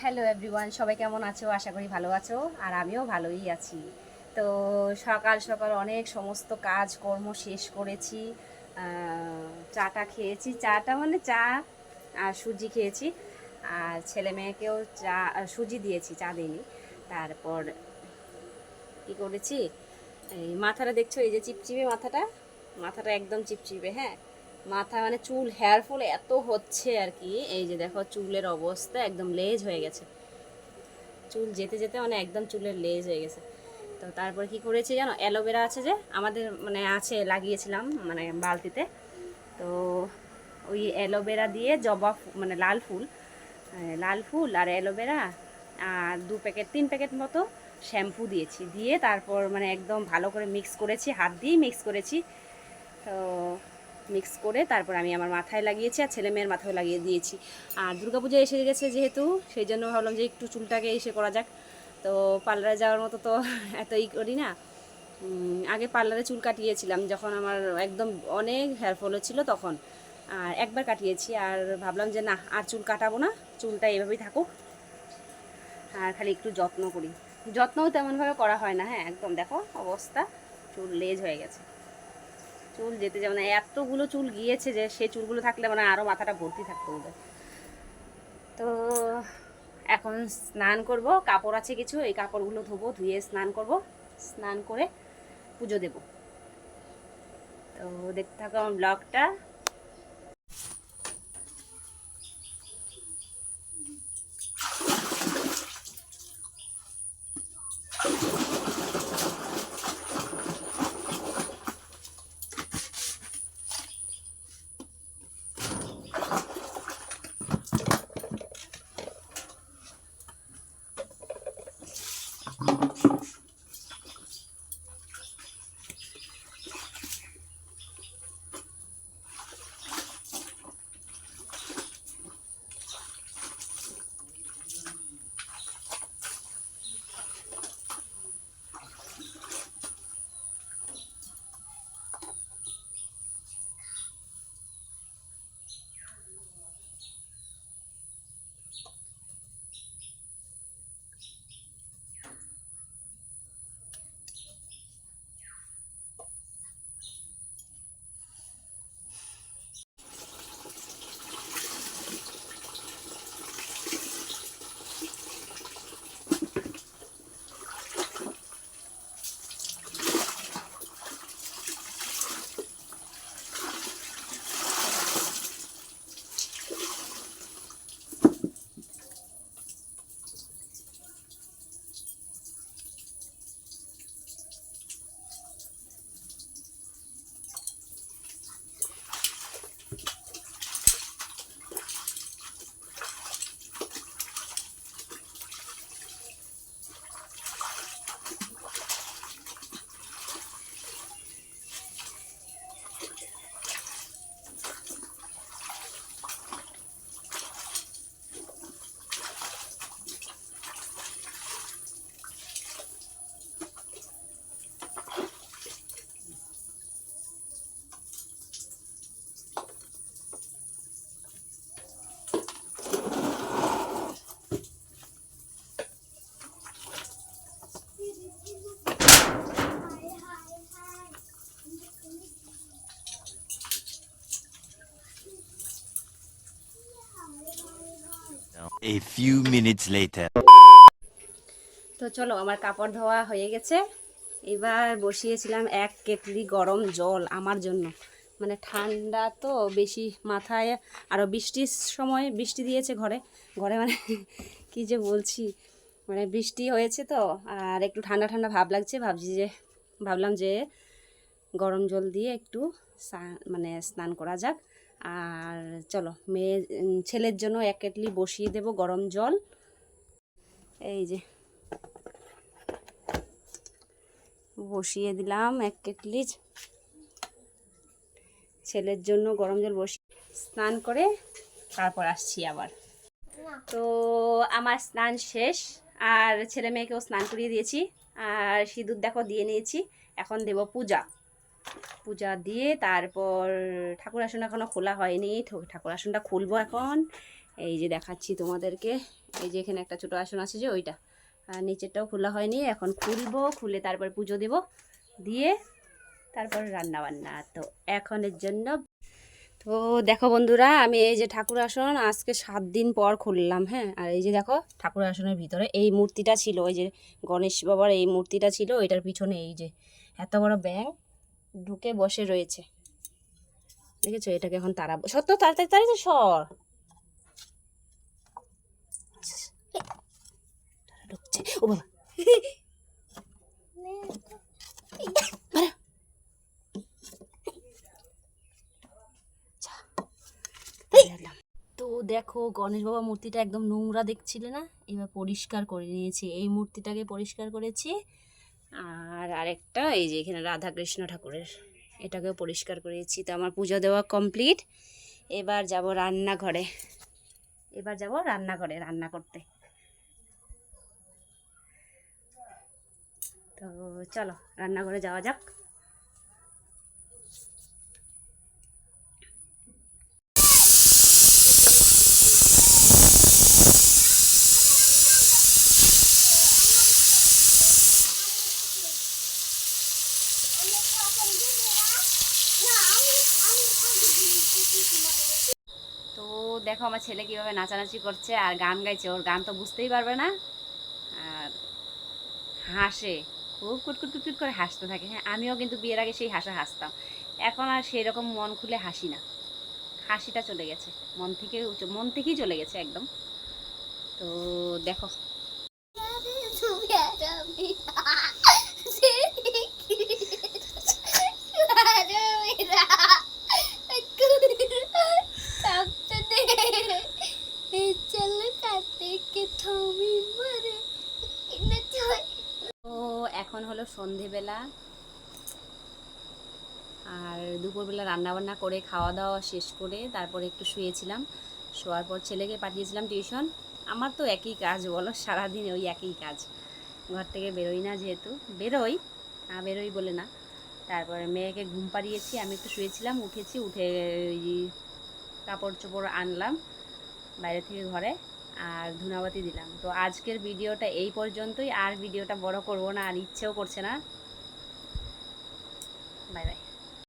Hello everyone সবাই কেমন আছো? আশা করি ভালো আছো, আর আমিও ভালোই আছি। তো সকাল সকাল অনেক সমস্ত কাজ কর্ম শেষ করেছি। চাটা খেয়েছি। চাটা মানে চা আর সুজি খেয়েছি। আর ছেলে মেয়েকেও চা সুজি দিয়েছি, চা দিইনি। তারপর কি করেছি? এই মাথাটা দেখছ, এই যে চিপচিপে মাথাটা? মাথাটা একদম চিপচিপে হ্যাঁ? মাথা মানে চুল হেয়ার ফল এত হচ্ছে আর কি। এই যে দেখো চুলের অবস্থা একদম লেজ হয়ে গেছে। চুল যেতে যেতে মানে একদম চুলের লেজ হয়ে গেছে। তো তারপর কি করেছি জানো? অ্যালোভেরা আছে যে, আমাদের মানে আছে, লাগিয়েছিলাম মানে বালতিতে। তো ওই অ্যালোভেরা দিয়ে জবা মানে লাল ফুল লাল ফুল আর অ্যালোভেরা আর দু প্যাকেট, তিন প্যাকেট মতো শ্যাম্পু দিয়েছি। দিয়ে তারপর মানে একদম ভালো করে মিক্স করেছি, হাত দিয়েই মিক্স করেছি। তো মিক্স করে তারপর আমি আমার মাথায় লাগিয়েছি আর ছেলে মেয়ের মাথায় লাগিয়ে দিয়েছি। আর দুর্গাপূজা এসে গেছে যেহেতু, সেই জন্য ভাবলাম যে একটু চুলটাকে এসে করা যাক। তো পার্লারে যাওয়ার মতো তো এত ই করি না। আগে পার্লারে চুল কাটিয়েছিলাম যখন আমার একদম অনেক হেয়ার ফল হচ্ছিল তখন। আর একবার কাটিয়েছি আর ভাবলাম যে না, আর চুল কাটাবো না, চুলটা এভাবেই থাকুক। আর খালি একটু যত্ন করি। যত্নও তেমনভাবে করা হয় না হ্যাঁ একদম দেখো অবস্থা, চুল লেজ হয়ে গেছে। চুল যেতে যাবে না। এতগুলো চুল গিয়েছে যে সে চুলগুলো থাকলে মানে আরও মাথাটা ভর্তি থাকতো ওদের তো এখন স্নান করব, কাপড় আছে কিছু, এই কাপড়গুলো ধোবো, ধুয়ে স্নান করব। স্নান করে পুজো দেব। তো দেখতে থাকো আমার ব্লগটা। A few minutes later. তো চলো, আমার কাপড় ধোয়া হয়ে গেছে। এবার বসিয়েছিলাম এক কেটলি গরম জল আমার জন্য। মানে ঠান্ডা তো বেশি মাথায় আরও বৃষ্টির সময় বৃষ্টি দিয়েছে ঘরে। ঘরে মানে কি যে বলছি মানে বৃষ্টি হয়েছে তো, আর একটু ঠান্ডা ঠান্ডা ভাব লাগছে। ভাবছি যে, ভাবলাম যে গরম জল দিয়ে একটু মানে স্নান করা যাক। আর চলো, মেয়ে ছেলের জন্য এক কেটলি বসিয়ে দেব গরম জল। এই যে, বসিয়ে দিলাম এক কেটলি। ছেলের জন্য গরম জল বসিয়ে স্নান করে তারপর আসছি আবার। তো আমার স্নান শেষ, আর ছেলে মেয়েকেও স্নান করিয়ে দিয়েছি। আর সিঁদুর দেখো দিয়ে নিয়েছি, এখন দেব পূজা। পূজা দিয়ে তারপর ঠাকুর আসন এখনও খোলা হয়নি। ঠাকুর আসনটা খুলবো এখন। এই যে দেখাচ্ছি তোমাদেরকে। এই যে এখানে একটা ছোটো আসন আছে যে ওইটা। আর নিচেরটাও খোলা হয়নি, এখন খুলবো, খুলে তারপর পুজো দেব। দিয়ে তারপর রান্না বান্না তো এখনের জন্য তো দেখো বন্ধুরা, আমি এই যে ঠাকুর আসন আজকে সাত দিন পর খুললাম হ্যাঁ? আর এই যে দেখো, ঠাকুর আসনের ভিতরে এই মূর্তিটা ছিল। ওই যে গণেশ বাবার এই মূর্তিটা ছিল এটার পিছনে এই যে এত বড় ব্যাং ঢুকে বসে রয়েছে। দেখেছ? এটাকে এখন তারা সত্য? তাড়াতাড়ি তাড়াতাড়ি সর। তো দেখো, গণেশ বাবা মূর্তিটা একদম নোংরা দেখছিলে না? এবার পরিষ্কার করে নিয়েছি। এই মূর্তিটাকে পরিষ্কার করেছি। আর আরেকটা, এই যে এখানে রাধাকৃষ্ণ ঠাকুরের, এটাকেও পরিষ্কার করেছি তো আমার পুজো দেওয়া কমপ্লিট। এবার যাব রান্নাঘরে। এবার যাব রান্নাঘরে, রান্না করতে। তো চলো, রান্নাঘরে যাওয়া যাক। তো দেখো আমার ছেলে কীভাবে নাচানাচি করছে আর গান গাইছে, ওর গান তো বুঝতেই পারবে না। আর হাসে, খুব কুটকুট কুটকুট করে হাসতে থাকে। হ্যাঁ আমিও কিন্তু বিয়ের আগে সেই হাসা হাসতাম। এখন আর সেই রকম মন খুলে হাসি না। হাসিটা চলে গেছে। মন থেকে মন থেকেই চলে গেছে একদম। তো দেখো সন্ধেবেলা। আর দুপুরবেলা রান্নাবান্না করে খাওয়া দাওয়া শেষ করে তারপরে একটু শুয়েছিলাম। শোয়ার পর ছেলেকে পাঠিয়েছিলাম টিউশন। আমার তো একই কাজ বলো, সারাদিন ওই একই কাজ। ঘর থেকে বেরোই না যেহেতু। বেরোই, না বেরোই বলে না। তারপরে মেয়েকে ঘুম পাড়িয়েছি, আমি একটু শুয়েছিলাম, উঠেছি, উঠে ওই কাপড় চোপড় আনলাম বাইরে থেকে ঘরে। আর ধুনাবাতি দিলাম। তো আজকের ভিডিওটা এই পর্যন্তই। আর ভিডিওটা বড় করব না, আর ইচ্ছেও করছে না। Bye bye.